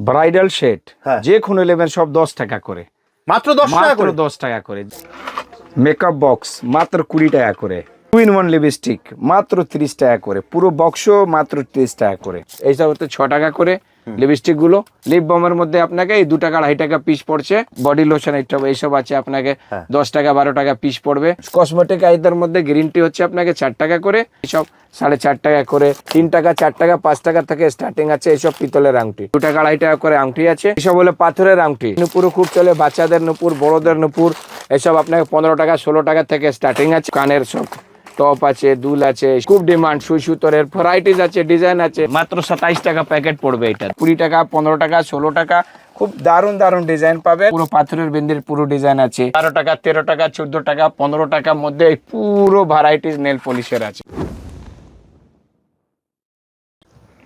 Bridal shade. যে কোনো নেবেন সব দশ টাকা করে। মাত্র দশ টাকা করে? দশ টাকা করে। মেকআপ বক্স মাত্র কুড়ি টাকা করে। টু ইন ওয়ান লিপস্টিক মাত্র তিরিশ টাকা করে। পুরো বক্সও মাত্র তিরিশ টাকা করে। এইসব হচ্ছে ছ টাকা করে। লিপস্টিকগুলো লিপ বামের মধ্যে আপনাকে এই দু টাকা আড়াই টাকা পিস পড়ছে। বডি লোশন এইসব এইসব আছে আপনাকে হ্যাঁ। দশ টাকা বারো টাকা পিস পড়বে। কসমেটিক আইদের মধ্যে গ্রিন টি হচ্ছে আপনাকে চার টাকা করে। এইসব সাড়ে চার টাকা করে। তিন টাকা চার টাকা পাঁচ টাকা থেকে স্টার্টিং আছে এইসব পিতলের আংটি। দু টাকা আড়াই টাকা করে আংটি আছে। এসব হলো পাথরের আংটি। নুপুর খুব চলে বাচ্চাদের নুপুর বড়দের নুপুর। এসব আপনাকে পনেরো টাকা ষোলো টাকা থেকে স্টার্টিং আছে। কানের সব। টপ আছে দুল আছে খুব ডিমান্ড সুই সুতরের ভ্যারাইটিস আছে ডিজাইন আছে। মাত্র সাতাইশ টাকা প্যাকেট পড়বে এটা। কুড়ি টাকা পনেরো টাকা ষোলো টাকা খুব দারুণ দারুণ ডিজাইন পাবে পুরো পাথরের বিন্দির পুরো ডিজাইন আছে। বারো টাকা তেরো টাকা চোদ্দ টাকা পনেরো টাকার মধ্যে পুরো ভ্যারাইটিস নেল পলিশের আছে।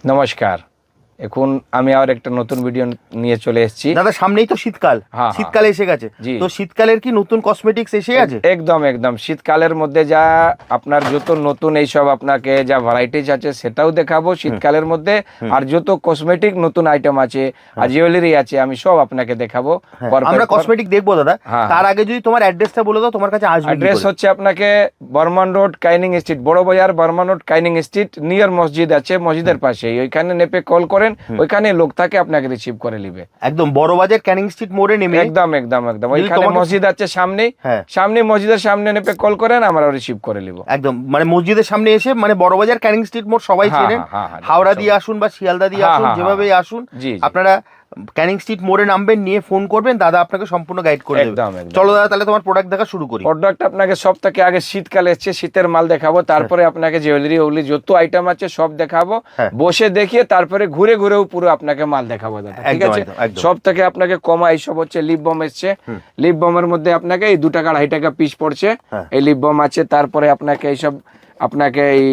নমস্কার। এখন আমি আর একটা নতুন ভিডিও নিয়ে চলে এসেছি। দাদা সামনেই তো শীতকাল। হ্যাঁ, শীতকাল এসে গেছে। তো শীতকালের কি নতুন কসমেটিক্স এসে গেছে? একদম একদম। শীতকালের মধ্যে যা আপনার যত নতুন এইসব আপনাকে যা ভ্যারাইটিস আছে সেটাও দেখাবো শীতকালের মধ্যে। আর যত কসমেটিক নতুন আইটেম আছে আর জুয়েলারি আছে আমি সব আপনাকে দেখাবো। হ্যাঁ, আমরা কসমেটিক দেখব দাদা। হ্যাঁ। তার আগে যদি তোমার অ্যাড্রেসটা বলে দাও তোমার কাছে আসবে অ্যাড্রেস হচ্ছে আপনাকে Burman road Canning street Bara Bazar Burman road Canning street near মসজিদ আছে মসজিদের পাশে ওইখানে নেপে কল করেন ওইখানে লোক থাকে আপনাকে রিসিভ করে নিবে। একদম বড় বাজার ক্যানিং স্ট্রিট মোড়ে নেমে একদম একদম একদম। ওইখানে মসজিদ আছে সামনে হ্যাঁ। সামনে মসজিদের সামনে নেপে কল করেন আমরা রিসিভ করে নিব। একদম মানে মসজিদের সামনে এসে মানে বড় বাজার ক্যানিং স্ট্রিট মোড় সবাই হ্যাঁ, চেনেন। হ্যাঁ, হাওড়া দিয়ে আসুন বা শিয়ালদা দিয়ে আসুন যেভাবেই। আসুন। আপনারা ক্যানিং স্ট্রিট মোড়ে নামবেন নিয়ে ফোন করবেন দাদা আপনাকে সম্পূর্ণ গাইড করে দেবে। চলো দাদা তাহলে তোমার প্রোডাক্ট দেখা শুরু করি প্রোডাক্ট আপনাকে সব থেকে আগে শীতকালে এসছে শীতের মাল দেখাবো তারপরে আপনাকে জুয়েলারি ওগুলি যত আইটেম আছে সব দেখাবো হ্যাঁ। বসে দেখিয়ে তারপরে ঘুরে ঘুরেও পুরো আপনাকে মাল দেখাবো দাদা ঠিক আছে। সব থেকে আপনাকে কমা এইসব হচ্ছে লিপ বম এসছে লিপ বমের মধ্যে আপনাকে এই দু টাকা আড়াই টাকা পিস পড়ছে হ্যাঁ। এই লিপ বম আছে তারপরে আপনাকে এইসব আপনাকে এই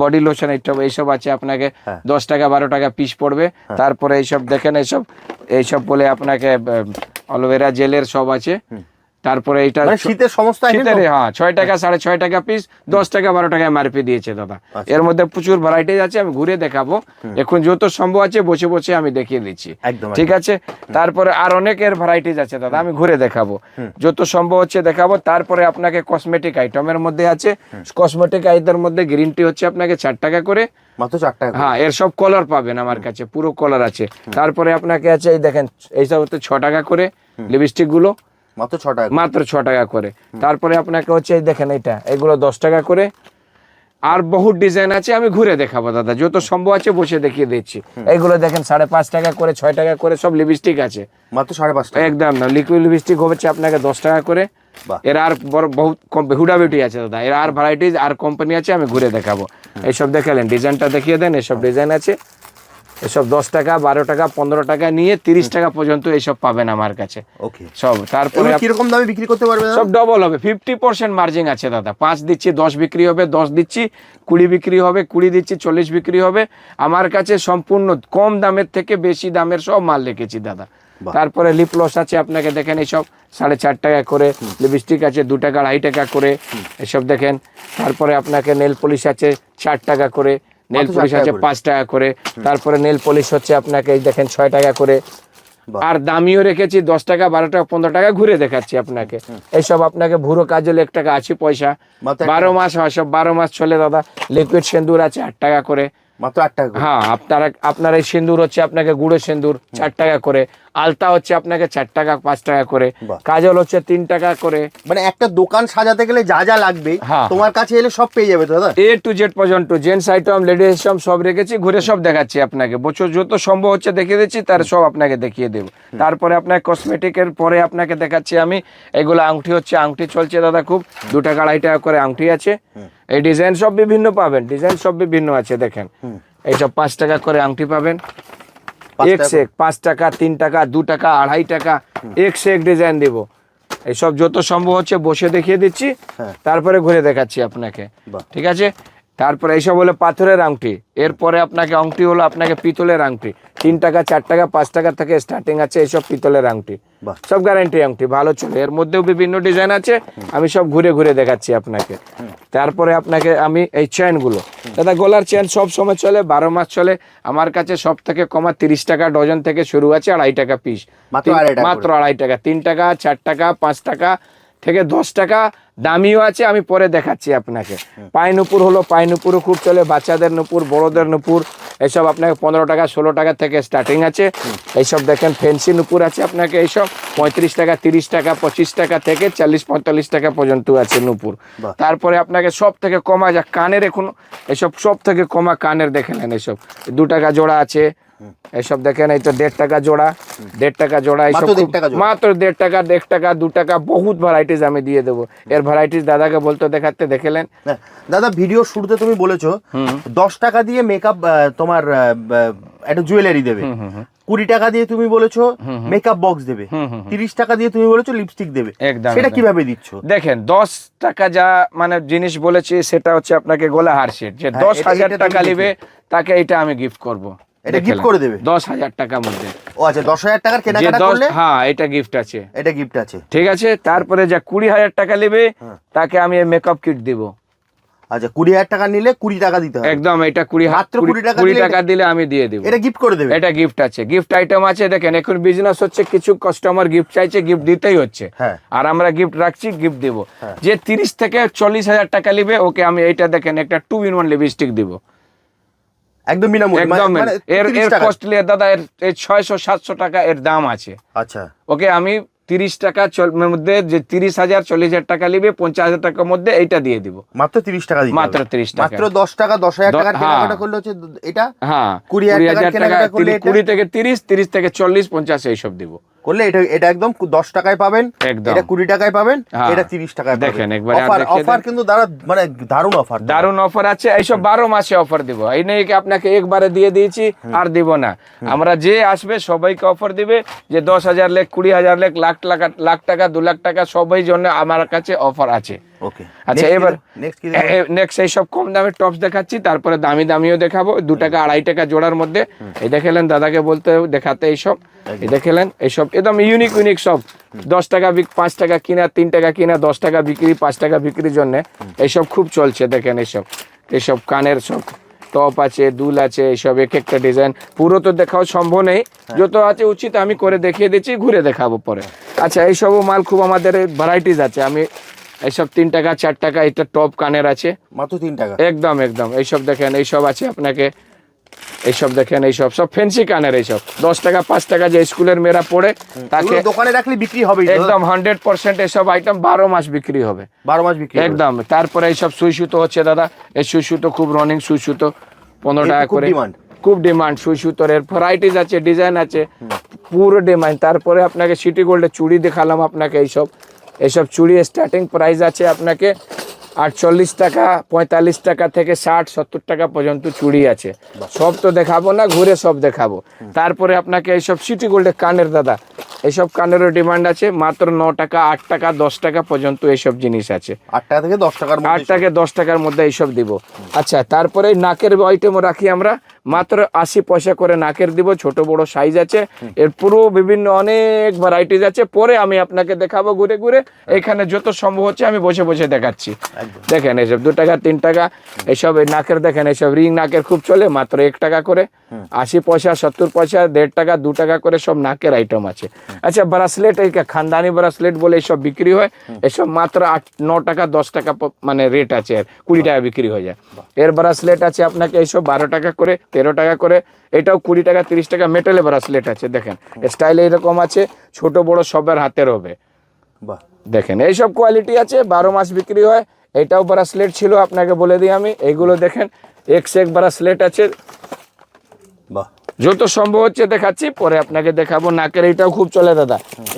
বডি লোশন এইসব এইসব আছে আপনাকে হ্যাঁ। দশ টাকা বারো টাকা পিস পড়বে। তারপরে এইসব দেখেন এইসব এইসব বলে আপনাকে অলোভেরা জেলের সব আছে। তারপরে এইটা মানে শীতের সমস্ত শীতের হ্যাঁ ছয় টাকা সাড়ে ছয় টাকা পিস দশ টাকা বারো টাকা এমআরপি দিয়েছে দাদা। আচ্ছা। এর মধ্যে প্রচুর ভ্যারাইটিজ আছে আমি ঘুরে দেখাবো। এখন যত সম্ভব আছে বসে বসে আমি দেখিয়ে দিচ্ছি। ঠিক আছে? তারপরে আর অনেকের ভ্যারাইটিজ আছে দাদা আমি ঘুরে দেখাবো। যত সম্ভব হচ্ছে দেখাবো। তারপরে আপনাকে কসমেটিক আইটেমের মধ্যে আছে। কসমেটিক আইটেমের মধ্যে গ্রিন টি হচ্ছে আপনাকে চার টাকা করে। মাত্র চার টাকা হ্যাঁ এর সব কলার পাবেন আমার কাছে পুরো কলার আছে। তারপরে আপনাকে আছে এই দেখেন এইসব হচ্ছে ছ টাকা করে লিপস্টিকগুলো। মাত্র ছ টাকা। মাত্র ছ টাকা করে। তারপরে আপনাকে হচ্ছে দেখেন এটা এগুলো দশ টাকা করে। আর বহুত ডিজাইন আছে আমি ঘুরে দেখাবো দাদা যত সম্ভব আছে বসে দেখিয়ে দিচ্ছি। এইগুলো দেখেন সাড়ে পাঁচ টাকা করে ছয় টাকা করে সব লিপস্টিক আছে। মাত্র সাড়ে পাঁচ টাকা। একদম না লিকুইড লিপস্টিক হচ্ছে আপনাকে দশ টাকা করে। বাহ। এর আর বড় বহুত হুডা বিউটি আছে দাদা এর আর ভ্যারাইটিস আর কোম্পানি আছে আমি ঘুরে দেখাবো। এইসব দেখালেন ডিজাইনটা দেখিয়ে দেন এসব ডিজাইন আছে। এসব দশ টাকা বারো টাকা পনেরো টাকা নিয়ে তিরিশ টাকা পর্যন্ত এইসব পাবেন আমার কাছে। ওকে। সব তারপরে কীরকম দামে বিক্রি করতে পারবে সব ডবল হবে ফিফটি পার্সেন্ট মার্জিন আছে দাদা। পাঁচ দিচ্ছি দশ বিক্রি হবে দশ দিচ্ছি কুড়ি বিক্রি হবে কুড়ি দিচ্ছি চল্লিশ বিক্রি হবে। আমার কাছে সম্পূর্ণ কম দামের থেকে বেশি দামের সব মাল রেখেছি দাদা। তারপরে লিপলস আছে আপনাকে দেখেন এইসব সাড়ে চার টাকা করে লিপস্টিক আছে দু টাকা আড়াই টাকা করে এসব দেখেন। তারপরে আপনাকে নেল পলিশ আছে চার টাকা করে নেল পলিশ আছে পাঁচ টাকা করে। তারপরে নেল পলিশ হচ্ছে আপনাকে দেখেন ছয় টাকা করে। আর দামিও রেখেছি দশ টাকা বারো টাকা পনেরো টাকা ঘুরে দেখাচ্ছি আপনাকে। এইসব আপনাকে ভুরো কাজল এক টাকা আছে পয়সা। বারো মাস হয় সব বারো মাস চলে দাদা। লিকুইড সিন্দুর আছে আট টাকা করে। মাত্র আট টাকা হ্যাঁ আপনারা আপনার এই সিন্দুর হচ্ছে আপনাকে গুঁড়ো সিন্দুর চার টাকা করে। আলতা হচ্ছে আপনাকে চার টাকা পাঁচ টাকা করে। কাজল হচ্ছে তিন টাকা করে। মানে একটা দোকান সাজাতে গেলে যা যা লাগবে হ্যাঁ। তোমার কাছে এলে সব পেয়ে যাবে দাদা? এ টু জেড পর্যন্ত জেন্টস আইটেম লেডিস আইটেম সব রেখেছি ঘুরে সব দেখাচ্ছি আপনাকে। বছর যত সম্ভব হচ্ছে দেখিয়ে দিচ্ছি তার সব আপনাকে দেখিয়ে দেবো। তারপরে আপনার কসমেটিকের পরে আপনাকে দেখাচ্ছি আমি। এগুলো আংটি হচ্ছে আংটি চলছে দাদা খুব। দু টাকা আড়াই টাকা করে আংটি আছে। এই ডিজাইন সব বিভিন্ন পাবেন ডিজাইন সব বিভিন্ন আছে দেখেন। এইসব পাঁচ টাকা করে আংটি পাবেন। এক সে এক পাঁচ টাকা তিন টাকা দু টাকা আড়াই টাকা এক সে এক ডিজাইন দেবো। এইসব যত সম্ভব হচ্ছে বসে দেখিয়ে দিচ্ছি হ্যাঁ। তারপরে ঘুরে দেখাচ্ছি আপনাকে। ঠিক আছে? তারপরে এইসব হলো পাথরের আংটি। এরপরে আপনাকে আংটি হলো আপনাকে পিতলের আংটি। তিন টাকা চার টাকা পাঁচ টাকা থেকে স্টার্টিং আছে এইসব পিতলের আংটি। সব গ্যারান্টি আংটি ভালো চলে। এর মধ্যেও বিভিন্ন ডিজাইন আছে আমি সব ঘুরে ঘুরে দেখাচ্ছি আপনাকে। তারপরে আপনাকে আমি এই চেনগুলো দাদা গলার চেন সব সময় চলে বারো মাস চলে। আমার কাছে সব থেকে কমা তিরিশ টাকা ডজন থেকে শুরু আছে আড়াই টাকা পিস মাত্র আড়াই টাকা তিন টাকা চার টাকা পাঁচ টাকা থেকে দশ টাকা। দামিও আছে আমি পরে দেখাচ্ছি আপনাকে। পাই নুপুর হলো পাই নুপুরও খুব চলে বাচ্চাদের নুপুর বড়দের নুপুর। এসব আপনাকে পনেরো টাকা ষোলো টাকা থেকে স্টার্টিং আছে। এইসব দেখেন ফ্যান্সি নুপুর আছে আপনাকে এইসব পঁয়ত্রিশ টাকা তিরিশ টাকা পঁচিশ টাকা থেকে চল্লিশ পঁয়তাল্লিশ টাকা পর্যন্ত আছে নুপুর। তারপরে আপনাকে সব থেকে কমা যা কানের এখন এসব সব থেকে কমা কানের দেখে নেন এসব। দু টাকা জোড়া আছে এসব দেখেন এই তো দেড় টাকা জোড়া। দেড় টাকা জোড়া এইসব মাত্র দেড় টাকা দেড় টাকা দু টাকা বহুত ভ্যারাইটিস আমি দিয়ে দেবো। এর ভ্যারাইটিস দাদাকে বলতে দেখাতে দেখেলেন? দাদা ভিডিও শুরুতে তুমি বলেছ দশ টাকা দিয়ে মেকআপ তোমার একটা জুয়েলারি দেবে। কুড়ি টাকা দিয়ে তুমি বলেছ মেকআপ বক্স দেবে। তিরিশ টাকা দিয়ে তুমি বলেছ লিপস্টিক দেবে। সেটা কীভাবে দিচ্ছ? দেখেন দশ টাকা যা মানে জিনিস বলেছি সেটা হচ্ছে আপনাকে গোলা হার সেট যে হ্যাঁ, দশ হাজার টাকা। নেবে তাকে এটা আমি গিফট করব। এটা gift করে দেবে? দশ হাজার টাকার মধ্যে। ও আচ্ছা দশ হাজার টাকার কেনাকাটা করলে? হ্যাঁ এটা গিফট আছে। এটা গিফট আছে। ঠিক আছে? তারপরে যা কুড়ি হাজার টাকা নেবে হ্যাঁ। তাকে আমি মেকআপ কিট দিব। আচ্ছা কুড়ি হাজার টাকা নিলে কুড়ি টাকা দিতে হবে। একদম এটা কুড়ি মাত্র কুড়ি টাকা কুড়ি দিলে টাকা দিলে আমি দিয়ে দিব। এটা গিফট করে দেবে। এটা গিফট আছে। গিফট আইটেম আছে দেখেন এখন বিজনেস হচ্ছে কিছু কাস্টমার গিফট চাইছে গিফট দিতেই হচ্ছে। হ্যাঁ। আর আমরা গিফট রাখছি গিফট দিব। যে তিরিশ থেকে চল্লিশ হাজার টাকা নেবে ওকে আমি এটা দেখেন একটা টু ইন ওয়ান লিপস্টিক দিব। একদম বিনামূল্যে একদম। মানে এর এর কস্টলি দাদা এর ছয়শো সাতশো টাকা এর দাম আছে। আচ্ছা। ওকে আমি তিরিশ টাকা মধ্যে যে তিরিশ হাজার চল্লিশ হাজার টাকা নিবে পঞ্চাশ হাজার টাকার মধ্যে এইটা দিয়ে দিব। মাত্র তিরিশ টাকা মাত্র তিরিশ 30 টাকা। মাত্র দশ টাকা দশ হাজার টাকার হ্যাঁ। কেনাকাটা করলে হচ্ছে এটা হ্যাঁ। কুড়ি হাজার টাকা? কুড়ি থেকে তিরিশ তিরিশ থেকে চল্লিশ পঞ্চাশ এইসব দিব। করলে এটা এটা একদম দশ টাকায় পাবেন। এটা কুড়ি টাকায় পাবেন হ্যাঁ। এটা তিরিশ টাকায় দেখেন, একবার অফার অফার কিন্তু দাঁড়া মানে দারুণ অফার। দারুণ অফার আছে এইসব বারো মাসে অফার দিব। এই নেই কি আপনাকে একবারে দিয়ে দিয়েছি আর দিব না। আমরা যে আসবে সবাইকে অফার দিবে যে দশ হাজার লেখ কুড়ি হাজার লেখ লাখ টাকা লাখ টাকা দু লাখ টাকা সবাই জন্য আমার কাছে অফার আছে। ওকে। আচ্ছা এবার নেক্সট নেক্সট এই সব কম দামের টপস দেখাচ্ছি তারপরে দামি দামিও দেখাবো দু টাকা আড়াই টাকা জোড়ার মধ্যে। এই দেখালেন দাদাকে বলতে দেখাতে এইসব। এই দেখালেন এইসব একদম ইউনিক ইউনিক সব। দশ টাকা পাঁচ টাকা কিনা তিন টাকা কিনা দশ টাকা বিক্রি পাঁচ টাকা বিক্রির জন্য এইসব খুব চলছে দেখেন এইসব এইসব কানের সব টপ আছে দুল আছে এইসব এক একটা ডিজাইন পুরো তো দেখাও সম্ভব নেই। যত আছে উচিত আমি করে দেখিয়ে দিচ্ছি ঘুরে দেখাবো পরে। আচ্ছা এইসবও মাল খুব আমাদের ভ্যারাইটিস আছে। আমি এইসব তিন টাকা চার টাকা এটা টপ কানের আছে। মাত্র তিন টাকা? একদম একদম। এইসব দেখেন এইসব আছে আপনাকে এইসব দেখেন এইসব। সব ফেন্সি কানের এইসব। দশ টাকা পাঁচ টাকা যে স্কুলের মেয়েরা পড়ে তাকে দোকানে রাখলে বিক্রি হবে একদম হান্ড্রেড পার্সেন্ট এসব আইটেম বারো মাস বিক্রি হবে। বারো মাস বিক্রি একদম। তারপরে এইসব সুই সুতো হচ্ছে দাদা। এই সুই সুতো খুব রানিং সুই সুতো পনেরো টাকা করে। খুব ডিমান্ড সুই সুতোর। এর ভ্যারাইটিস আছে ডিজাইন আছে পুরো ডিমান্ড তারপরে আপনাকে সিটি গোল্ডের চুড়ি দেখালাম আপনাকে এইসব। এইসব চুড়ি স্টার্টিং প্রাইস আছে আপনাকে আটচল্লিশ টাকা পঁয়তাল্লিশ টাকা থেকে ষাট সত্তর টাকা পর্যন্ত চুড়ি আছে। সব তো দেখাবো না ঘুরে সব দেখাবো। তারপরে আপনাকে এইসব সিটি গোল্ডের কানের দাদা এইসব কানেরও ডিমান্ড আছে মাত্র ন টাকা আট টাকা দশ টাকা পর্যন্ত এইসব জিনিস আছে। আট টাকা থেকে দশ টাকার আট টাকা দশ টাকার মধ্যে এইসব দিব। আচ্ছা তারপরে নাকের আইটেমও রাখি আমরা। মাত্র আশি পয়সা করে নাকের দিব ছোট বড় সাইজ আছে। এর পুরো বিভিন্ন অনেক ভ্যারাইটিস আছে। পরে আমি আপনাকে দেখাবো ঘুরে ঘুরে। এখানে যত সম্ভব হচ্ছে আমি বসে বসে দেখাচ্ছি। দেখেন এইসব দু টাকা তিন টাকা এইসব এই নাকের দেখেন এইসব রিং নাকের খুব চলে মাত্র এক টাকা করে। আশি পয়সা সত্তর পয়সা দেড় টাকা দু টাকা করে সব নাকের আইটেম আছে। আচ্ছা ব্রাসলেট এই খানদানি ব্রাসলেট বলে এইসব বিক্রি হয় এসব মাত্র আট ন টাকা দশ টাকা মানে রেট আছে আর কুড়ি টাকা বিক্রি হয়ে যায়। এর ব্রাসলেট আছে আপনাকে এইসব বারো টাকা করে তেরো টাকা করে এটাও কুড়ি টাকা তিরিশ টাকা মেটালের ব্রাসলেট আছে দেখেন। স্টাইল এইরকম আছে ছোট বড় সবের হাতের হবে। বাহ। দেখেন এইসব কোয়ালিটি আছে বারো মাস বিক্রি হয় এটাও ব্রাসলেট ছিল আপনাকে বলে দিই আমি এইগুলো দেখেন এক্স এক ব্রাসলেট আছে। বাহ। যত সম্ভব হচ্ছে দেখাচ্ছি পরে আপনাকে দেখাবো নাকের এইটাও খুব চলে দাদা।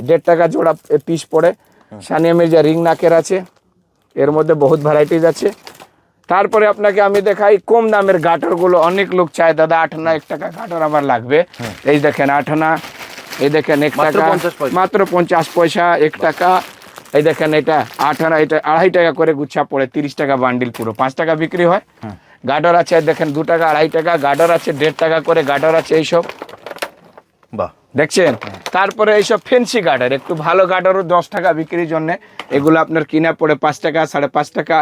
দেড় টাকা জোড়া পিস পড়ে। সানিয়া মির্জা রিং নাকের আছে এর মধ্যে বহুত ভ্যারাইটিস আছে। তারপরে আপনাকে আমি দেখাই কম দামের গাটারগুলো অনেক লোক চায় দাদা আট আনা এক টাকা গাটার আমার লাগবে। এই দেখেন আট আনা এই দেখেন এক টাকা 50 মাত্র পঞ্চাশ পয়সা এক টাকা। এই দেখেন এটা আট আনা এটা আড়াই টাকা করে গুচ্ছা পড়ে তিরিশ টাকা বান্ডিল পুরো। পাঁচ টাকা বিক্রি হয়। গাডর আছে দেখেন দু টাকা আড়াই টাকা। গাডর আছে দেড় টাকা করে গাডর আছে এইসব। বাহ। দেখছেন? তারপরে এইসব ফেন্সি গার্ডার একটু ভালো গার্ডারও দশ টাকা বিক্রির জন্য। এগুলো আপনার কিনা পড়ে পাঁচ টাকা সাড়ে পাঁচ টাকা।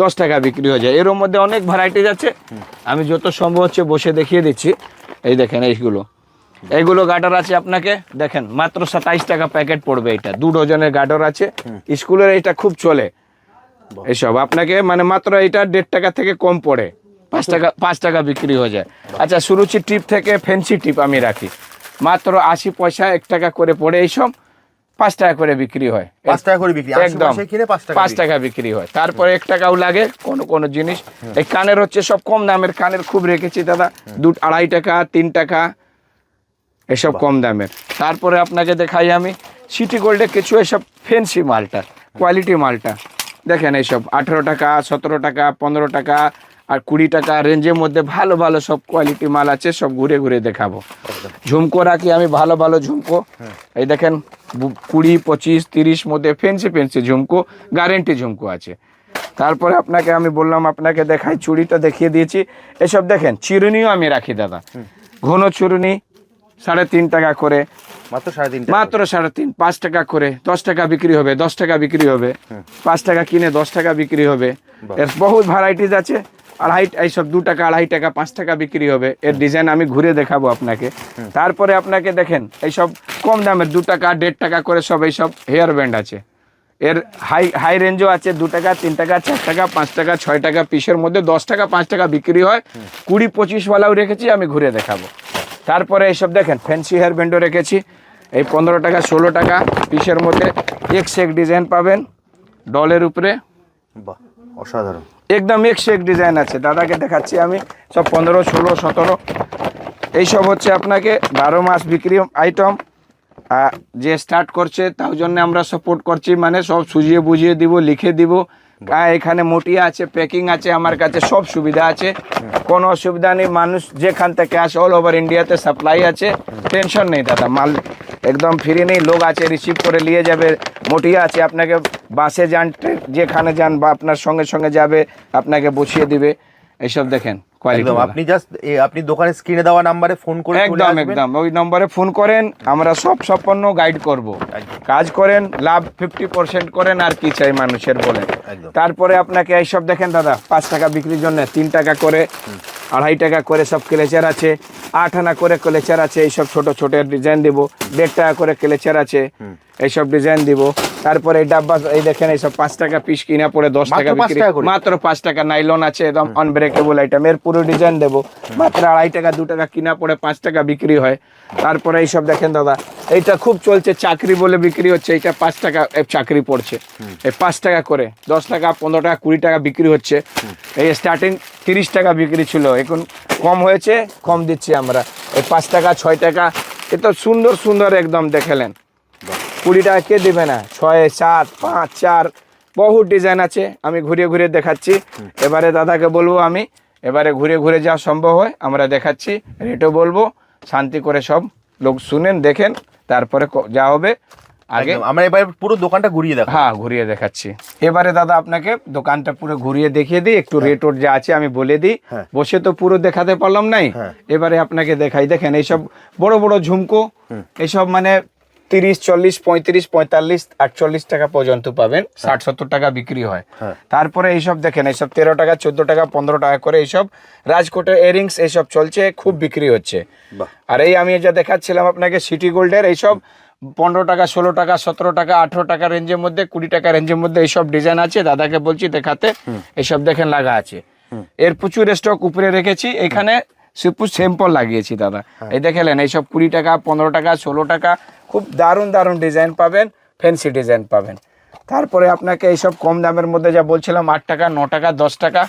দশ টাকা বিক্রি হয়ে যায়। এর মধ্যে অনেক ভ্যারাইটিজ আছে। আমি যত সম্ভব হচ্ছে বসে দেখিয়ে দিচ্ছি। এই দেখেন এইগুলো। এইগুলো গার্ডার আছে আপনাকে, দেখেন, মাত্র সাতাইশ টাকা প্যাকেট পড়বে এটা। দু ডজনের গার্ডার আছে। স্কুলের এটা খুব চলে। এসব আপনাকে মানে মাত্র এটা দেড় টাকা থেকে কম পড়ে। পাঁচ টাকা পাঁচ টাকা বিক্রি হয়ে যায়। আচ্ছা সুরুচি টিপ থেকে ফেন্সি টিপ আমি রাখি। মাত্র আশি পয়সা এক টাকা করে পড়ে এইসব। পাঁচ টাকা করে বিক্রি হয়। পাঁচ টাকা করে বিক্রি একদম। পাঁচ টাকা বিক্রি। টাকা বিক্রি হয়। তারপরে এক টাকাও লাগে কোনো কোনো জিনিস। এই কানের হচ্ছে সব কম দামের কানের খুব রেখেছি দাদা। দু আড়াই টাকা তিন টাকা এসব কম দামের। তারপরে আপনাকে দেখাই আমি সিটি গোল্ডে কিছু এসব ফেন্সি মালটা কোয়ালিটি মালটা। দেখেন এইসব আঠেরো টাকা সতেরো টাকা পনেরো টাকা আর কুড়ি টাকা রেঞ্জের মধ্যে ভালো ভালো সব কোয়ালিটি মাল আছে সব ঘুরে ঘুরে দেখাবো। ঝুমকো রাখি আমি ভালো ভালো ঝুমকো। এই দেখেন কুড়ি পঁচিশ তিরিশ মধ্যে ফেন্সি ফেন্সি ঝুমকো গ্যারেন্টি ঝুমকো আছে। তারপরে আপনাকে আমি বললাম আপনাকে দেখাই চুড়িটা দেখিয়ে দিয়েছি। এসব দেখেন চিরুনিও আমি রাখি দাদা। ঘন চুরুনি সাড়ে তিন টাকা করে। মাত্র সাড়ে তিন মাত্র সাড়ে তিন পাঁচ টাকা করে। দশ টাকা বিক্রি হবে দশ টাকা বিক্রি হবে। পাঁচ টাকা কিনে দশ টাকা বিক্রি হবে। এর বহুত ভ্যারাইটিস আছে। আড়াই এইসব দু টাকা আড়াই টাকা পাঁচ টাকা বিক্রি হবে। এর ডিজাইন আমি ঘুরে দেখাবো আপনাকে। তারপরে আপনাকে দেখেন এইসব কম দামের দু টাকা দেড় টাকা করে সব এইসব হেয়ার ব্যান্ড আছে। এর হাই হাই রেঞ্জও আছে দু টাকা তিন টাকা চার টাকা পাঁচ টাকা ছয় টাকা পিসের মধ্যে দশ টাকা পাঁচ টাকা বিক্রি হয়। কুড়ি পঁচিশ ওয়ালাও রেখেছি আমি ঘুরে দেখাবো। তারপরে এইসব দেখেন ফ্যান্সি হেয়ার ব্যান্ডও রেখেছি। এই পনেরো টাকা ষোলো টাকা পিসের মধ্যে এক সে এক ডিজাইন পাবেন ডলের উপরে। বাহ। অসাধারণ। একদম এক ডিজাইন আছে। দাদাকে দেখাচ্ছি আমি। সব পনেরো, ষোলো, সতেরো। এইসব হচ্ছে আপনাকে বারো মাস বিক্রি আইটেম যে স্টার্ট করছে, তার জন্য আমরা সাপোর্ট করছি। মানে সব সুজিয়ে বুঝিয়ে দিব, লিখে দিব। এখানে মোটিয়া আছে প্যাকিং আছে আমার কাছে, সব সুবিধা আছে। কোনো অসুবিধা নেই। মানুষ যেখান থেকে আসে অল ওভার ইন্ডিয়াতে সাপ্লাই আছে। টেনশন নেই, দাদা। মাল একদম ফ্রি নেই। লোক আছে রিসিভ করে নিয়ে যাবে। মোটিয়া আছে আপনাকে বাসে যান যেখানে যান বা আপনার সঙ্গে সঙ্গে যাবে আপনাকে বুঝিয়ে দিবে। এইসব দেখেন একদম আপনি জাস্ট আপনি দোকানে স্ক্রিনে দেওয়া নাম্বারে ফোন করে একদম একদম। ওই নম্বরে ফোন করেন আমরা সব সম্পন্ন গাইড করব। কাজ করেন লাভ ফিফটি পার্সেন্ট করেন আর কি চাই মানুষের বলেন। তারপরে আপনাকে এইসব দেখেন দাদা পাঁচ টাকা বিক্রির জন্য তিন টাকা করে। আড়াই টাকা করে সব ক্লেচার আছে আট আনা করে ক্লেচার আছে এইসব ছোট ছোট ডিজাইন দিব দেড় টাকা করে ক্লেচার আছে এইসব ডিজাইন দিব। তারপরে এই ডাব্বা এই দেখেন এইসব পাঁচ টাকা পিস কিনা পড়ে দশ টাকা বিক্রি মাত্র পাঁচ টাকা নাইলন আছে একদম আনব্রেকেবল আইটেম এর পুরো ডিজাইন দেবো। মাত্র আড়াই টাকা দু টাকা কিনা পড়ে পাঁচ টাকা বিক্রি হয়। তারপরে এইসব দেখেন দাদা এইটা খুব চলছে চাকরি বলে বিক্রি হচ্ছে এইটা পাঁচ টাকা চাকরি পড়ছে। এই পাঁচ টাকা করে দশ টাকা পনেরো টাকা কুড়ি টাকা বিক্রি হচ্ছে। এই স্টার্টিং তিরিশ টাকা বিক্রি ছিল এখন কম হয়েছে, কম দিচ্ছি আমরা। এই পাঁচ টাকা, ছয় টাকা, এ তো সুন্দর সুন্দর একদম দেখালেন। কুড়ি টাকা কে দেবে না? ছয়, সাত, পাঁচ, চার বহু ডিজাইন আছে, আমি ঘুরে ঘুরে দেখাচ্ছি। এবারে দাদাকে বলব আমি, এবারে ঘুরে ঘুরে যা সম্ভব হয়, আমরা দেখাচ্ছি, রেটও বলব, শান্তি করে সব লোক শুনেন, দেখেন, তারপরে যা হবে আগে? আমরা এবার পুরো দোকানটা ঘুরিয়ে দেখো হ্যাঁ ঘুরিয়ে দেখাচ্ছি। এবারে দাদা আপনাকে দোকানটা পুরো ঘুরিয়ে দেখিয়ে দিই একটু রেট ওট যা আছে আমি বলে দিই। হ্যাঁ। বসে তো পুরো দেখাতে পারলাম নাই। হ্যাঁ। এবারে আপনাকে দেখাই দেখেন এইসব বড় বড় ঝুমকো এইসব মানে তিরিশ চল্লিশ পঁয়ত্রিশ পঁয়তাল্লিশ আটচল্লিশ টাকা পর্যন্ত পাবেন ষাট সত্তর টাকা বিক্রি হয়। হ্যাঁ। তারপরে এইসব দেখেন এইসব তেরো টাকা চোদ্দ টাকা পনেরো টাকা করে এইসব রাজকোটের এয়ারিংস এইসব চলছে খুব বিক্রি হচ্ছে। আর এই আমি যা দেখাচ্ছিলাম আপনাকে সিটি গোল্ডের এইসব পনেরো টাকা ষোলো টাকা সতেরো টাকা আঠেরো টাকা রেঞ্জের মধ্যে কুড়ি টাকা রেঞ্জের মধ্যে এইসব ডিজাইন আছে দাদাকে বলছি দেখাতে এইসব দেখেন লাগা আছে। এর প্রচুর স্টক উপরে রেখেছি এখানে সুপুর স্যাম্পল লাগিয়েছি দাদা। এই দেখেলেন এইসব কুড়ি টাকা পনেরো টাকা ষোলো টাকা খুব দারুণ দারুণ ডিজাইন পাবেন ফ্যান্সি ডিজাইন পাবেন। তারপরে আপনাকে এইসব কম দামের মধ্যে যা বলছিলাম আট টাকা ন টাকা দশ টাকা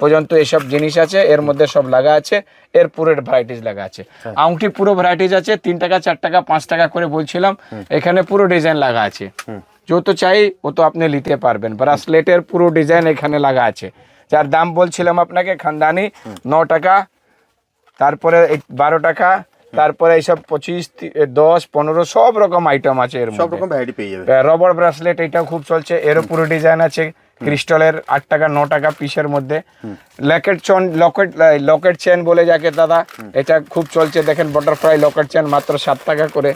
পর্যন্ত এসব জিনিস আছে। এর মধ্যে সব লাগা আছে। এর পুরো ভ্যারাইটিস লাগা আছে। আংটি পুরো ভ্যারাইটিস আছে। তিন টাকা চার টাকা পাঁচ টাকা করে বলছিলাম। এখানে পুরো ডিজাইন লাগা আছে। যত চাই ও তো আপনি নিতে পারবেন। ব্রাসলেটের পুরো ডিজাইন এখানে লাগা আছে। যার দাম বলছিলাম আপনাকে খানদানি ন টাকা তারপরে বারো টাকা তারপরে এইসব পঁচিশ দশ পনেরো সব রকম আইটেম আছে এর সব রকম ভ্যারাইটি পেয়ে যাবে। রবার ব্রাসলেট এটাও খুব চলছে এরও পুরো ডিজাইন আছে ক্রিস্টালের আট টাকা ন টাকা পিসের মধ্যে। লকেট চন লকেট লকেট চেন বলে যাকে দাদা এটা খুব চলছে দেখেন বাটারফ্লাই লকেট চেন মাত্র সাত টাকা করে।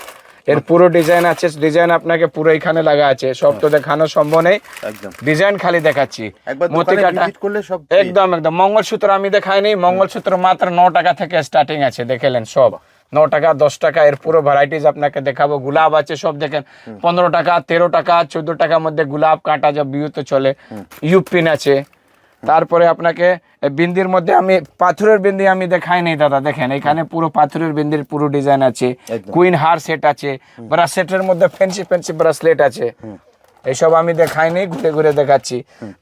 এর পুরো ডিজাইন আছে ডিজাইন আপনাকে পুরো এখানে লাগা আছে সব তো দেখানো সম্ভব নেই। ডিজাইন খালি দেখাচ্ছি। একদম একদম। মঙ্গলসূত্র আমি দেখাইনি মঙ্গলসূত্র মাত্র ন টাকা থেকে স্টার্টিং আছে দেখেলেন সব। ন টাকা দশ টাকা এর পুরো ভ্যারাইটিস আপনাকে দেখাবো। গুলাব আছে সব দেখেন। পনেরো টাকা তেরো টাকা চোদ্দ টাকার মধ্যে গুলাব কাঁটা যা বিয়েতে চলে। ইউপিন আছে। তারপরে আপনাকে বিন্দির মধ্যে আমি পাথরের বিন্দি আমি দেখাই নাই দাদা দেখেন। এখানে পুরো পাথরের বিন্দির পুরো ডিজাইন আছে। কুইন হার সেট আছে। ব্রাসলেটের মধ্যে ফ্যান্সি ফ্যান্সি ব্রাসলেট আছে। এইসব আমি দেখাইনি ঘুরে ঘুরে দেখাচ্ছি।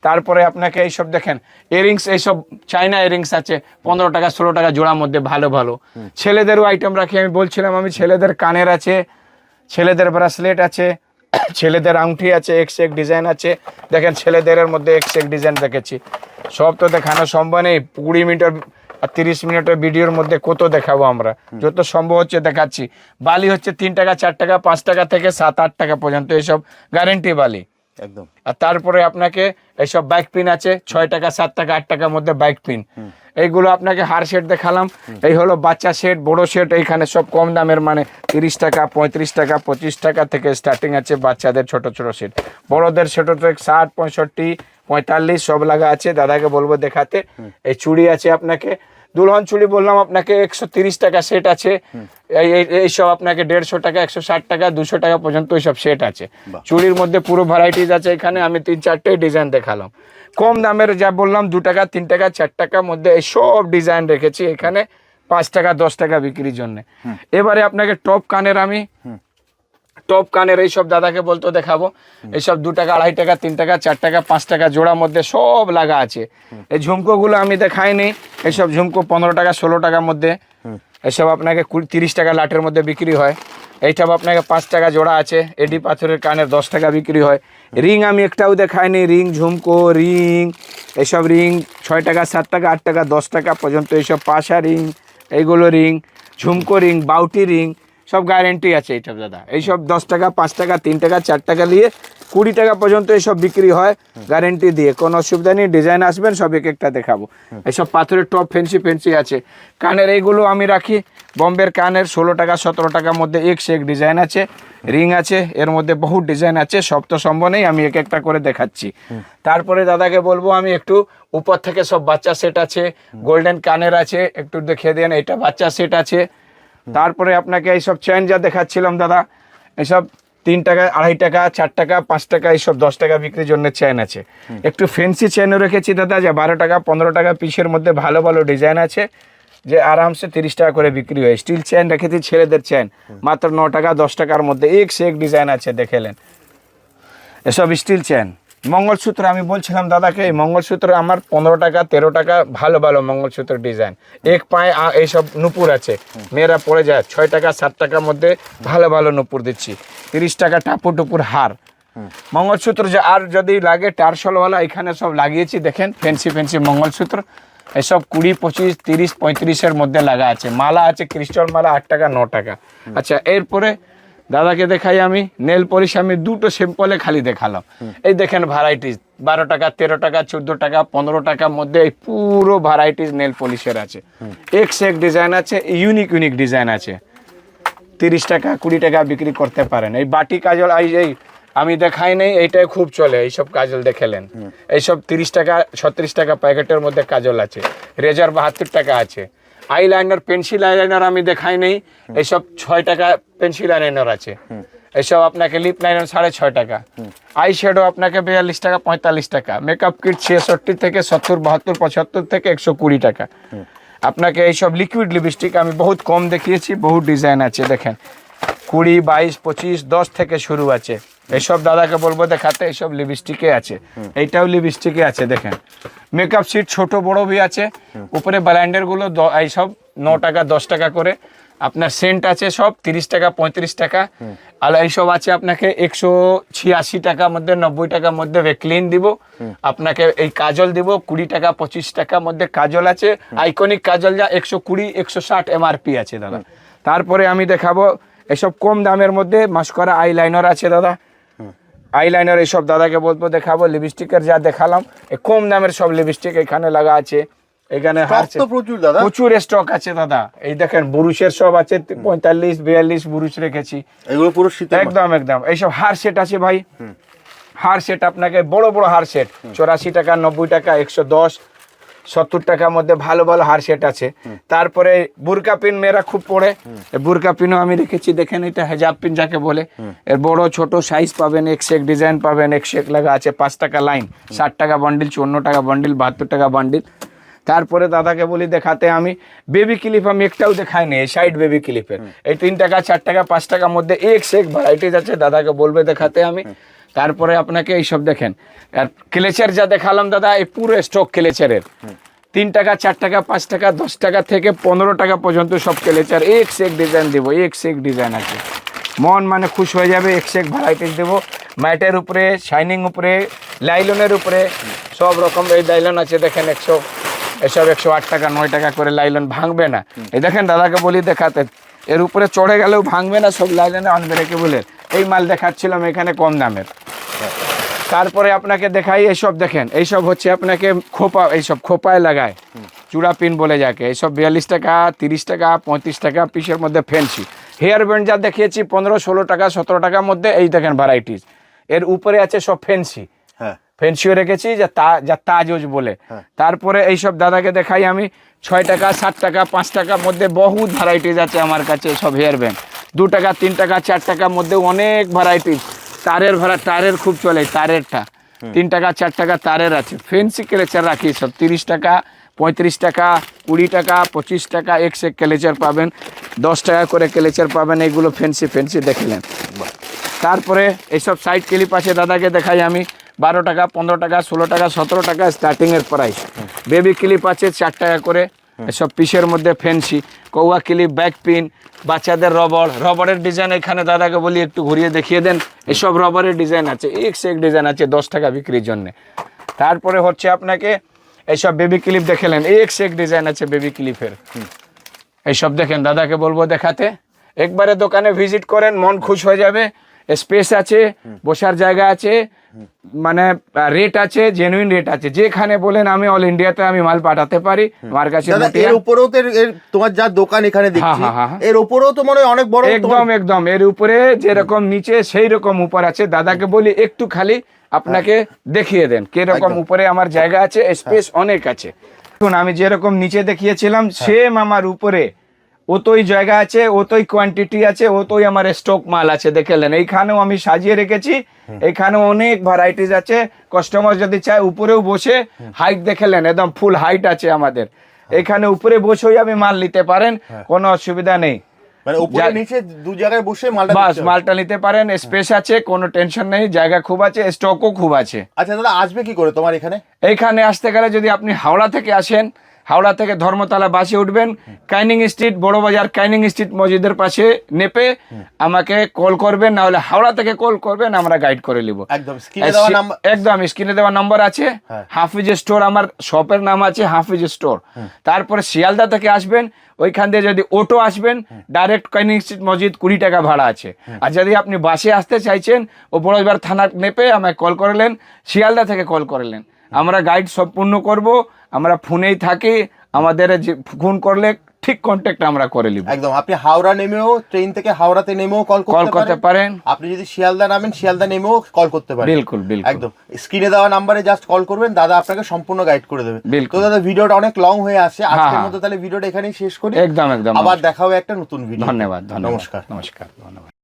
তারপরে আপনাকে এইসব দেখেন ইয়ারিংস এইসব চাইনা ইয়ারিংস আছে পনেরো টাকা ষোলো টাকা জোড়ার মধ্যে ভালো ভালো। ছেলেদেরও আইটেম রাখি আমি বলছিলাম আমি ছেলেদের কানের আছে ছেলেদের ব্রাসলেট আছে ছেলেদের আংটি আছে এক্স এক ডিজাইন আছে। দেখেন ছেলেদের মধ্যে এক্স এক ডিজাইন দেখেছি। সব তো দেখানো সম্ভব নেই কুড়ি মিনিটের আর তিরিশ মিনিটের ভিডিওর মধ্যে কত দেখাবো আমরা? যত সম্ভব হচ্ছে দেখাচ্ছি। বালি হচ্ছে তিন টাকা চার টাকা পাঁচ টাকা থেকে সাত আট টাকা পর্যন্ত এইসব গ্যারেন্টি বালি। একদম। আর তারপরে আপনাকে এইসব বাইক পিন আছে ছয় টাকা সাত টাকা আট টাকার মধ্যে বাইক পিন এইগুলো আপনাকে হার সেট দেখালাম। এই হলো বাচ্চা সেট বড় সেট এইখানে সব কম দামের মানে তিরিশ টাকা পঁয়ত্রিশ টাকা পঁচিশ টাকা থেকে স্টার্টিং আছে বাচ্চাদের ছোট ছোট সেট বড়দের ছোট ছোট ষাট পঁয়ষট্টি পঁয়তাল্লিশ সব লাগা আছে। দাদাকে বলব দেখাতে। এই চুড়ি আছে আপনাকে দুলহন চুড়ি বললাম আপনাকে একশো তিরিশ টাকা সেট আছে। এই এই- এইসব আপনাকে দেড়শো টাকা একশো ষাট টাকা দুশো টাকা পর্যন্ত এইসব সেট আছে। চুড়ির মধ্যে পুরো ভ্যারাইটিস আছে এখানে আমি তিন চারটে ডিজাইন দেখালাম। কম দামের যা বললাম দু টাকা তিন টাকা চার টাকার মধ্যে এই সব ডিজাইন রেখেছি এখানে পাঁচ টাকা দশ টাকা বিক্রির জন্য। এবারে আপনাকে টপ কানের আমি টপ কানের এইসব দাদাকে বলতো, দেখাবো। এইসব দু টাকা, আড়াই টাকা, তিন টাকা, চার টাকা, পাঁচ টাকা জোড়ার মধ্যে সব লাগা আছে। এই ঝুমকোগুলো আমি দেখাইনি এইসব ঝুমকো পনেরো টাকা, ষোলো টাকার মধ্যে। এসব আপনাকে কুড়ি, তিরিশ টাকা লাটের মধ্যে বিক্রি হয়। এইসব আপনাকে পাঁচ টাকা জোড়া আছে। এডি পাথরের কানের দশ টাকা বিক্রি হয়। রিং আমি একটাও দেখাইনি রিং, ঝুমকো, রিং, এইসব রিং ছয় টাকা, সাত টাকা, আট টাকা, দশ টাকা পর্যন্ত এইসব পাশা রিং, এইগুলো রিং, ঝুমকো রিং, বাউটি রিং সব গ্যারেন্টি আছে এইসব, দাদা। এইসব দশ টাকা, পাঁচ টাকা, তিন টাকা, চার টাকা দিয়ে কুড়ি টাকা পর্যন্ত এইসব বিক্রি হয় গ্যারেন্টি দিয়ে। কোনো অসুবিধা নেই ডিজাইন আসবেন, সব এক একটা দেখাবো। এইসব পাথরের টপ ফেন্সি ফেন্সি আছে। কানের এইগুলো আমি রাখি, বম্বের কানের, ষোলো টাকা, সতেরো টাকার মধ্যে এক সে এক ডিজাইন আছে রিং আছে, এর মধ্যে বহু ডিজাইন আছে, সব তো সম্ভব নেই, আমি এক একটা করে দেখাচ্ছি। তারপরে দাদাকে বলব, আমি একটু উপর থেকে সব বাচ্চা সেট আছে গোল্ডেন কানের আছে, একটু দেখিয়ে দেন এটা বাচ্চা সেট আছে। তারপরে আপনাকে এইসব চেন যা দেখাচ্ছিলাম দাদা এইসব তিন টাকা আড়াই টাকা চার টাকা পাঁচ টাকা এইসব দশ টাকা বিক্রির জন্য চেন আছে। একটু ফেন্সি চেনও রেখেছি দাদা যে বারো টাকা পনেরো টাকা পিসের মধ্যে ভালো ভালো ডিজাইন আছে যে আরামসে তিরিশ টাকা করে বিক্রি হয়। স্টিল চেন রেখেছি ছেলেদের চেন মাত্র ন টাকা দশ টাকার মধ্যে এক সে এক ডিজাইন আছে দেখেলেন এসব স্টিল চেন মঙ্গলসূত্র, আমি বলছিলাম দাদাকে, এই মঙ্গলসূত্র আমার পনেরো টাকা, তেরো টাকা, ভালো ভালো মঙ্গলসূত্র ডিজাইন। এক পায়ে এইসব নুপুর আছে। মেয়েরা পড়ে যায়, ছয় টাকা, সাত টাকার মধ্যে ভালো ভালো নুপুর দিচ্ছি। তিরিশ টাকা টাপু টুপুর হার। মঙ্গলসূত্র যে, আর যদি লাগে, টারশলওয়ালা এখানে সব লাগিয়েছি, দেখেন ফেন্সি ফেন্সি মঙ্গলসূত্র। এসব কুড়ি, পঁচিশ, তিরিশ, পঁয়ত্রিশের মধ্যে লাগা আছে। মালা আছে, ক্রিস্টাল মালা আট টাকা, ন টাকা। আচ্ছা এরপরে দাদাকে দেখাই আমি নেল পলিশ আমি দুটো সিম্পলে খালি দেখালাম। এই দেখেন ভ্যারাইটিস বারো টাকা তেরো টাকা চোদ্দ টাকা পনেরো টাকার মধ্যে এই পুরো ভ্যারাইটিস নেল পলিশের আছে। এক্স এক ডিজাইন আছে ইউনিক ইউনিক ডিজাইন আছে। তিরিশ টাকা কুড়ি টাকা বিক্রি করতে পারেন। এই বাটি কাজল এই এই আমি দেখাই নেই এইটাই খুব চলে এইসব কাজল দেখেলেন। এইসব তিরিশ টাকা ছত্রিশ টাকা প্যাকেটের মধ্যে কাজল আছে। রেজার বাহাত্তর টাকা আছে। আইলাইনার, পেন্সিল আইলাইনার আমি দেখাই নেই। এইসব ছয় টাকা পেন্সিল আইলাইনার আছে। এইসব আপনাকে লিপ লাইনার সাড়ে ছয় টাকা। আই শ্যাডো আপনাকে বিয়াল্লিশ টাকা, পঁয়তাল্লিশ টাকা। মেকআপ কিট ছেষট্টি থেকে সত্তর, বাহাত্তর, পঁচাত্তর থেকে একশো কুড়ি টাকা। আপনাকে এইসব লিকুইড লিপস্টিক আমি বহুত কম দেখিয়েছি বহু ডিজাইন আছে, দেখেন। কুড়ি বাইশ পঁচিশ দশ থেকে শুরু আছে। এইসব দাদাকে বলব দেখাতে এইসব লিপস্টিকে আছে। এইটাও লিপস্টিকে আছে দেখেন। মেকআপ সিট ছোট বড় বি আছে। উপরে ব্র্যান্ডেরগুলো এইসব ন টাকা দশ টাকা করে। আপনার সেন্ট আছে সব তিরিশ টাকা পঁয়ত্রিশ টাকা। আর এইসব আছে আপনাকে একশো ছিয়াশি টাকার মধ্যে নব্বই টাকার মধ্যে ক্লিন দিব। আপনাকে এই কাজল দিব কুড়ি টাকা পঁচিশ টাকার মধ্যে কাজল আছে। আইকনিক কাজল যা একশো কুড়ি একশো ষাট এমআরপি আছে দাদা। তারপরে আমি দেখাবো এসব কম দামের মধ্যে মাস্করা আইলাইনার আছে দাদা। আইলাইনার এইসব দাদাকে বলব দেখাবো লিপস্টিকের যা দেখালাম এই কম দামের সব লিপস্টিক এখানে লাগা আছে। এখানে প্রচুর দাদা। প্রচুর স্টক আছে দাদা। এই দেখেন বুরুষের সব আছে পঁয়তাল্লিশ বিয়াল্লিশ বুরুষ রেখেছি। এগুলো পুরো একদম একদম। এইসব হার সেট আছে ভাই। হার সেট আপনাকে বড় বড় হার সেট চৌরাশি টাকা নব্বই টাকা একশো দশ সত্তর টাকার মধ্যে ভালো ভালো হার সেট আছে। তারপরে বুরকা পিন মেয়েরা খুব পড়ে। বুরকা পিনও আমি রেখেছি দেখেন এটা হেজাব পিন যাকে বলে। এর বড় ছোট সাইজ পাবেন একশো এক ডিজাইন পাবেন একশো এক লাগা আছে পাঁচ টাকা লাইন ষাট টাকা বান্ডিল চুয়ান্ন টাকা বান্ডিল বাহাত্তর টাকা বান্ডিল তারপরে দাদাকে বলি দেখাতে আমি বেবি ক্লিপ আমি একটাও দেখাইনি এই সাইড বেবি ক্লিপের এই তিন টাকা চার টাকা পাঁচ টাকার মধ্যে এক সে এক ভ্যারাইটিস আছে দাদাকে বলবে দেখাতে আমি। তারপরে আপনাকে এইসব দেখেন। আর ক্লেচার যা দেখালাম দাদা, এই পুরো স্টক ক্লেচারের। তিন টাকা, চার টাকা, পাঁচ টাকা, দশ টাকা থেকে পনেরো টাকা পর্যন্ত সব ক্লেচার। এক সে এক ডিজাইন দেবো এক সে এক ডিজাইন আছে। মন মানে খুশ হয়ে যাবে এক সে এক ভ্যারাইটিস দেবো। ম্যাটের উপরে শাইনিং উপরে লাইলনের উপরে, সব রকম এই লাইলন আছে, দেখেন একশো, এসব একশো আট টাকা, নয় টাকা করে লাইলন ভাঙবে না। এই দেখেন দাদাকে বলি দেখাতে, এর উপরে চড়ে গেলেও ভাঙবে না, সব লাইলনে আনবে রেখে বলে এই মাল দেখাচ্ছিলাম এখানে কম দামের। তারপরে আপনাকে দেখাই এইসব দেখেন এইসব হচ্ছে আপনাকে খোপা এইসব খোপায় লাগায়। চূড়া পিন বলে যাকে এইসব বিয়াল্লিশ টাকা তিরিশ টাকা পঁয়ত্রিশ টাকা পিসের মধ্যে ফেন্সি হেয়ার ব্যান্ড যা দেখিয়েছি পনেরো ষোলো টাকা সতেরো টাকার মধ্যে এই দেখেন ভ্যারাইটিস এর উপরে আছে সব ফেন্সি হ্যাঁ। ফেন্সিও রেখেছি যা তা যা তাজোজ বলে। তারপরে এইসব দাদাকে দেখাই আমি ছয় টাকা সাত টাকা পাঁচ টাকার মধ্যে বহুত ভ্যারাইটিস আছে আমার কাছে সব হেয়ার ব্যান্ড দু টাকা তিন টাকা চার টাকার মধ্যে অনেক ভ্যারাইটিস তারের ভাড়া তারের খুব চলে তারেরটা। তিন টাকা চার টাকা তারের আছে। ফেন্সি ক্লেচার রাখি সব। তিরিশ টাকা পঁয়ত্রিশ টাকা কুড়ি টাকা পঁচিশ টাকা এক সেক ক্লেচার পাবেন। দশ টাকা করে ক্লেচার পাবেন এইগুলো ফেন্সি ফেন্সি দেখলেন তারপরে এইসব সাইড ক্লিপ আছে দাদাকে দেখাই আমি। বারো টাকা পনেরো টাকা ষোলো টাকা সতেরো টাকা স্টার্টিংয়ের প্রাইস বেবি ক্লিপ আছে চার টাকা করে। এসব পিসের মধ্যে ফেন্সি কৌয়া ক্লিপ ব্যাক পিন বাচ্চাদের রবর রবরের ডিজাইন এখানে দাদাকে বলি একটু ঘুরিয়ে দেখিয়ে দেন। এসব রবরের ডিজাইন আছে এক সে এক ডিজাইন আছে দশ টাকা বিক্রির জন্যে। তারপরে হচ্ছে আপনাকে এইসব বেবি ক্লিপ দেখেলেন এক সে এক ডিজাইন আছে বেবি ক্লিপের। এইসব দেখেন দাদাকে বলব দেখাতে। একবারে দোকানে ভিজিট করেন মন খুশ হয়ে যাবে। স্পেস আছে বসার জায়গা আছে মানে রেট আছে জেনুইন রেট আছে। যেখানে বলেন আমি অল ইন্ডিয়াতে আমি মাল পাঠাতে পারি আমার কাছে এর উপরেও তো তোমার যা দোকান এখানে দেখছি হ্যাঁ, হ্যাঁ, হ্যাঁ। এর উপরেও তো মনে হয় অনেক বড় একদম একদম। এর উপরে যেরকম নিচে সেই রকম উপর আছে। দাদাকে বলি একটু খালি আপনাকে দেখিয়ে দেন কীরকম উপরে আমার জায়গা আছে স্পেস অনেক আছে। দেখুন আমি যেরকম নিচে দেখিয়েছিলাম সেম আমার উপরে। ওতই জায়গা আছে ওতই কোয়ান্টিটি আছে ওতই আমার স্টক মাল আছে দেখলেন এইখানেও আমি সাজিয়ে রেখেছি এখানেও অনেক ভ্যারাইটিস আছে। কাস্টমার যদি চায় উপরেও বসে হাইট দেখলেন একদম ফুল হাইট আছে আমাদের। এখানে উপরে বসেই আমি মাল নিতে পারেন কোনো অসুবিধা নেই। মানে উপরে নিচে দু জায়গায় বসে মালটা বাস মালটা নিতে পারেন স্পেস আছে কোনো টেনশন নেই জায়গা খুব আছে স্টকও খুব আছে। আচ্ছা দাদা আসবে কি করে তোমার এখানে? এইখানে আসতে গেলে যদি আপনি হাওড়া থেকে আসেন হাওড়া থেকে ধর্মতলা বাসে উঠবেন কাইনিং স্ট্রিট বড় বাজার কাইনিং স্ট্রিট মসজিদের পাশে নেপে আমাকে কল করবেন না হলে হাওড়া থেকে কল করবেন আমরা গাইড করে নিব। একদম স্ক্রিনে দেওয়া নাম্বার একদম স্ক্রিনে দেওয়া নম্বর আছে। হ্যাঁ। হাফিজ স্টোর আমার শপের নাম আছে হাফিজ স্টোর। তারপরে শিয়ালদা থেকে আসবেন ওইখান দিয়ে যদি অটো আসবেন ডাইরেক্ট কাইনিং স্ট্রিট মসজিদ কুড়ি টাকা ভাড়া আছে। আর যদি আপনি বাসে আসতে চাইছেন ও বড়বার থানা নেপে আমায় কল করলেন শিয়ালদা থেকে কল করলেন। আমরা গাইড সম্পূর্ণ করব আমরা ফোনেই থাকি আমাদের যে ফোন করলে ঠিক কন্ট্যাক্ট আমরা করে নিব। একদম আপনি হাওড়া নেমেও ট্রেন থেকে হাওড়াতে নেমেও কল কল করতে পারেন। আপনি যদি শিয়ালদা নামেন শিয়ালদা নেমেও কল করতে পারেন। বিলকুল বিলকুল। একদম স্ক্রিনে দেওয়া নাম্বারে জাস্ট কল করবেন দাদা আপনাকে সম্পূর্ণ গাইড করে দেবে। বিলকুল। তো দাদা ভিডিওটা অনেক লং হয়ে আসে আজকের হ্যাঁ। মতো তাহলে ভিডিওটা এখানেই শেষ করি। একদম একদম আবার দেখা হবে একটা নতুন ভিডিও ধন্যবাদ ধন্যবাদ নমস্কার। নমস্কার ধন্যবাদ।